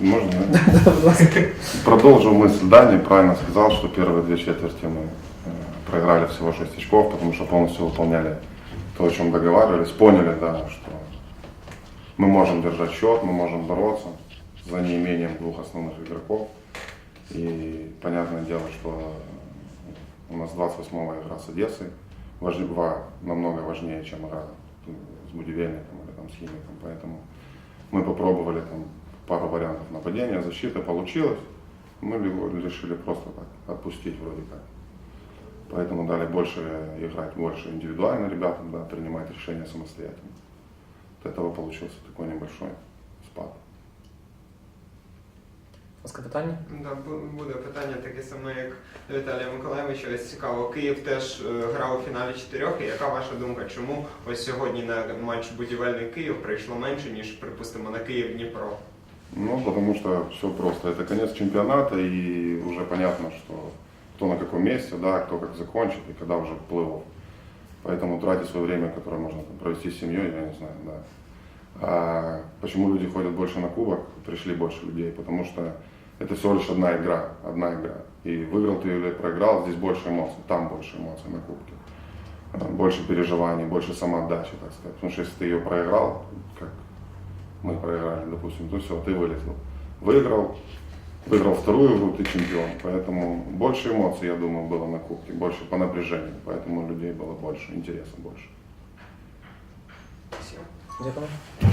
Можно, да? Продолжу мысль Дани, правильно сказал, что первые две четверти мы э, проиграли всего 6 очков, потому что полностью выполняли то, о чем договаривались, поняли, да, что мы можем держать счет, мы можем бороться за неимением двух основных игроков. И понятное дело, что у нас 28-я игра с Одессой, Важ- ва- намного важнее, чем игра с Будивельником или там, с Химиком, поэтому мы попробовали там пару вариантов нападения, защиты, получилось. Мы ли- решили просто так отпустить вроде как. Поэтому дали больше играть, больше индивидуально ребятам, да, принимать решения самостоятельно. От этого получился такой небольшой спад. Ласка, питання? Да, бу- буде питання таке саме, як до Віталія Миколаєвича. Ось цікаво. Київ теж е, грав у фіналі чотирьох. І яка ваша думка? Чому ось сьогодні на матч будівельний Київ прийшло менше, ніж, припустимо, на Київ Дніпро? Ну, потому что все просто. Это конец чемпионата, и уже понятно, что кто на каком месте, да, кто как закончит, и когда уже плыл. Поэтому тратить свое время, которое можно провести с семьей, я не знаю, да. А почему люди ходят больше на кубок, пришли больше людей? Потому что это всего лишь одна игра, одна игра. И выиграл ты или проиграл, здесь больше эмоций, там больше эмоций на кубке. А, Больше переживаний, больше самоотдачи, так сказать. Потому что если ты ее проиграл, как мы проиграли, допустим, то все, ты вылетел. Выиграл, выиграл вторую игру, ты чемпион. Поэтому больше эмоций, я думаю, было на кубке, больше по напряжению. Поэтому людей было больше, интереса больше. Дякую.